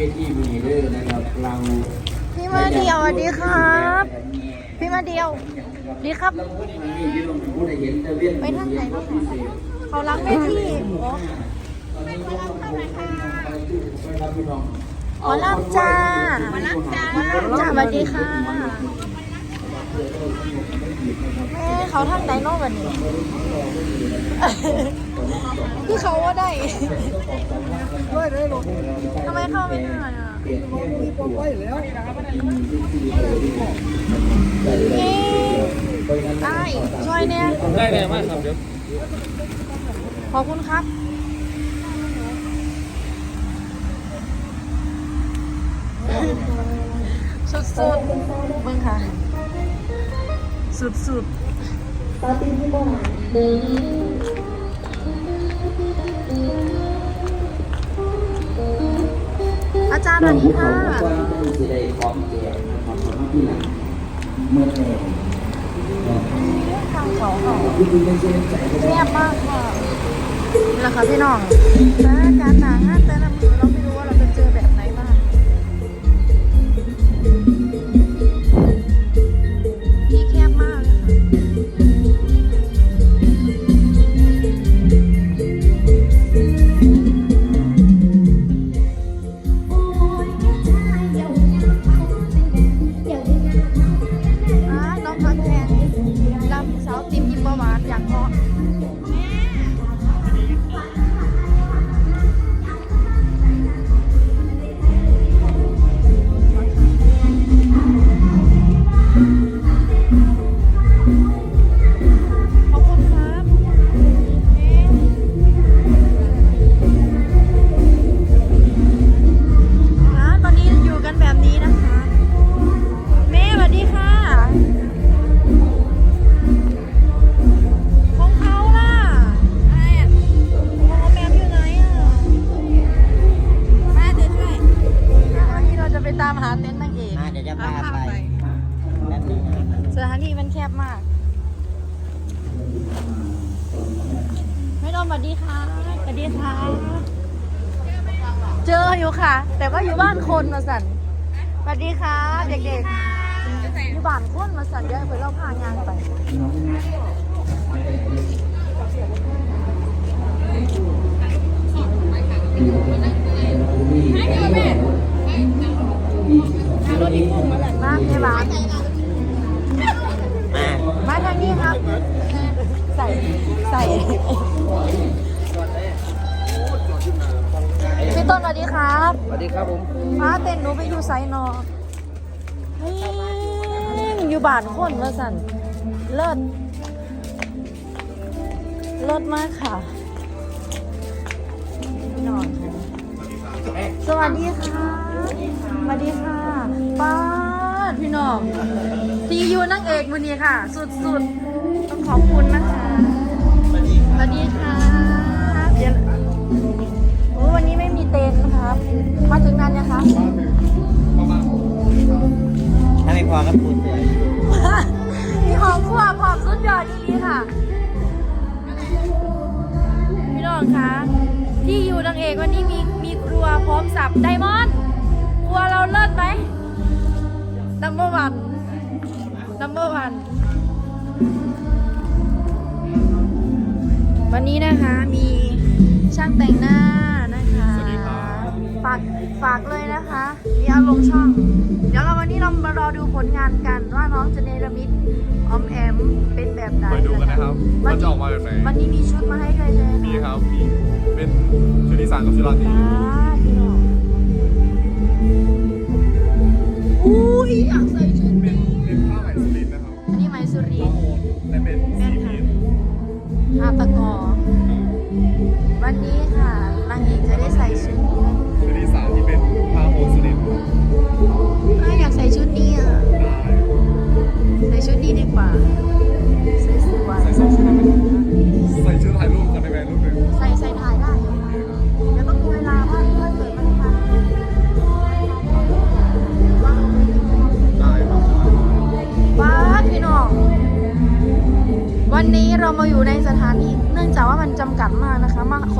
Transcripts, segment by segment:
นี่เด้อนะครับเราพี่มาเดียวสวัสดีครับ พี่มาเดียวดีครับเราพูดมานี่ที่เราพูดไหนนไปทางไหนบ้างเขาล้างเวทีโอ้ตอนนี้ก็ต้องไปรับจ้าหมอลำจ้าจ้าสวัสดีค่ะ แม่เขาทำไดโน่วันนี้ คือเขาว่าได้ทำไมเข้าไม่ได้อะนี่ได้ช่วยเนี่ยได้แน่มากครับเดี๋ยวขอบคุณครับสุดๆมึงค่ะ สุดๆ อาจารย์สวัสดีค่ะสิได้ของแจกนะครับสำหรับที่หลังเมื่อแรกทางเขาเขาที่คุณได้เชื่อใจเงียบมากค่ะนี่แหละค่ะพี่น้องแต่การหนาห้าแต่ละมือเราไม่รู้ว่าเราจะเจอแบบไหนบ้าง วัสดีค่ะสวัสดีค่ะ เจออยู่ค่ะ แต่ว่าอยู่บ้านคนมาสั่นสวัสดีค่ะ เด็กๆอยู่บ้านคนมาสั่นเดี๋ยวไปเล่าผ่างานไป ครับสวัสดีครับผมมาเต้นหนูไปอยู่ไซนอเฮ้ยอยู่บ้านคนมาสั่นเลิศเลิศมากค่ะพี่น้องค่ะสวัสดีค่ะสวัสดีค่ะป้าดพี่น้องทียูนางเอกวันนี้ค่ะ สุดๆต้องขอบคุณนะคะสวัสดีค่ะ ถ้าไม่พอก็พูดเสือมีหอมคั่วหอมสุดยอดดีค่ะ พี่น้องคะที่อยู่นางเอกวันนี้มีมีครัวพร้อมสับไดมอนด์ครัวเราเลิศไหมนัมเบอร์วันนัมเบอร์วันวันนี้นะคะมีช่างแต่งหน้านะคะสวัสดีครับฝากฝากเลยนะคะ มีอารมณ์ช่อง เดี๋ยวเราวันนี้เรามารอดูผลงานกันว่าน้องจะเนรมิตออมแอมเป็นแบบไหนไปดูกันนะครับวัว่าจะออกมาแบบไหนวันนี้มีชุดมาให้ด้วยเลยมีครับมีเป็นชุดอีสานกับชุดราตรีจ้าพี่น้องอุ้ยอยากใส่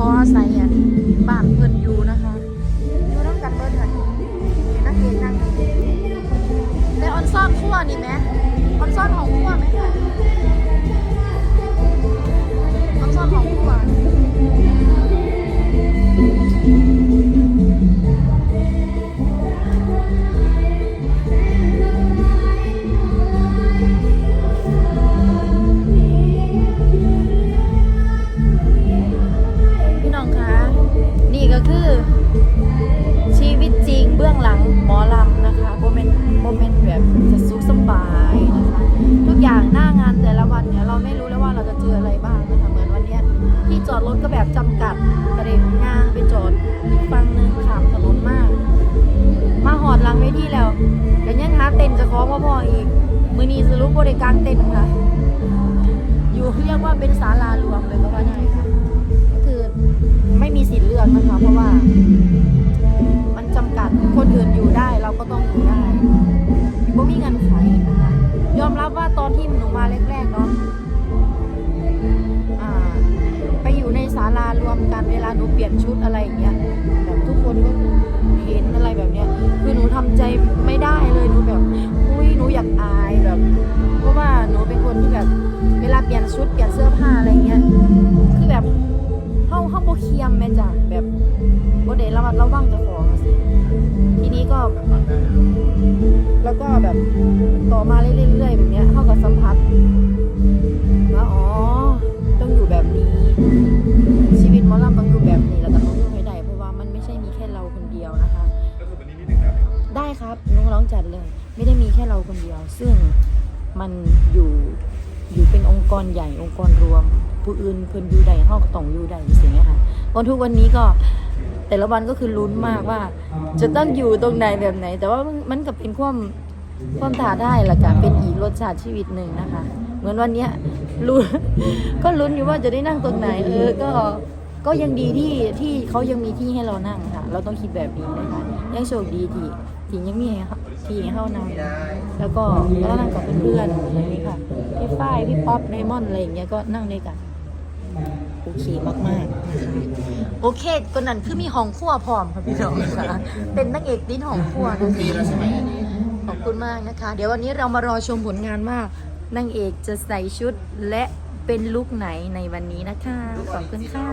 ขออาศัยอ่ะบ้านเพิ่นอยู่นะคะอยู่น้ำกันเบิดค่ะ ชีวิตจริงเบื้องหลังหมอลำนะคะโมเมนต์โมเมนต์แบบจะสุขสบายนะคะทุกอย่างหน้างานแต่ละวันเนี่ยเราไม่รู้เลยว่าเราจะเจออะไรบ้างนะคะเหมือนวันเนี้ยที่จอดรถก็แบบจำกัดกระเด็นย่างไปจอดอีกฝั่งหนึ่งขามถนนมาก มาหอดหลังเวทีแล้วกันยังหาเต็นจะคล้องว่าพออีกมือนีสรุปบริการเต็นค่ะอยู่เรียกว่าเป็นศาลารวมเลยก็ว่าได้ค่ะ นชุดอะไรอย่างเงี้ยแบบทุกคนก็เห็นอะไรแบบเนี้ยคือหนูทำใจไม่ได้เลยหนูแบบอุ้ยหนูอยากอายแบบ เพราะว่าหนูเป็นคนที่แบบเวลาเปลี่ยนชุดเปลี่ยนเสื้อผ้าอะไรเงี้ยคือแบบเข้าเข้าโบเคียมแม่จ้ะแบบโบเดระมัดระวังจะของอะสิทีนี้ก็ แล้วก็แบบต่อมาเรื่อยๆแบบเนี้ยเข้ากับสัมผัส ครับน้องร้องจัดเลย ไม่ได้มีแค่เราคนเดียว ซึ่งมันอยู่อยู่เป็นองค์กรใหญ่องค์กรรวม ผู้อื่นเพิ่นอยู่ใดเฮาก็ต้องอยู่ใดสิ่งเงี้ยค่ะวันทุกวันนี้ก็แต่ละวันก็คือลุ้นมากว่า จะต้องอยู่ตรงไหนแบบไหน แต่ว่ามันมันก็เป็นความความท้าได้ละกันเป็นอีกรสชาติชีวิตหนึ่งนะคะ เหมือนวันเนี้ยลุ้นก็ลุ้นอยู่ว่าจะได้นั่งตรงไหนเออก็ก็ยังดีที่ที่เขายังมีที่ให้เรานั่งค่ะ เราต้องคิดแบบนี้นะคะยังโชคดีที่ ที่ยังมีให้เขาที่ให้เขานั่งแล้วก็แล้วนั่งกับเพื่อนๆอย่างนี้ค่ะพี่ฝ้ายพี่ป๊อปไดมอนด์อะไรอย่างเงี้ยก็นั่งด้วยกันโอเคมากๆนะคะโอเคก็นั่นคือมีห้องครัวพร้อมค่ะพี่น้องค่ะเป็นนักเอกดิ้นห้องครัวนะคะขอบคุณมากนะคะ เดี๋ยววันนี้เรามารอชมผลงานว่านางเอกจะใส่ชุดและเป็นลุคไหนในวันนี้นะคะ ขอบคุณค่ะ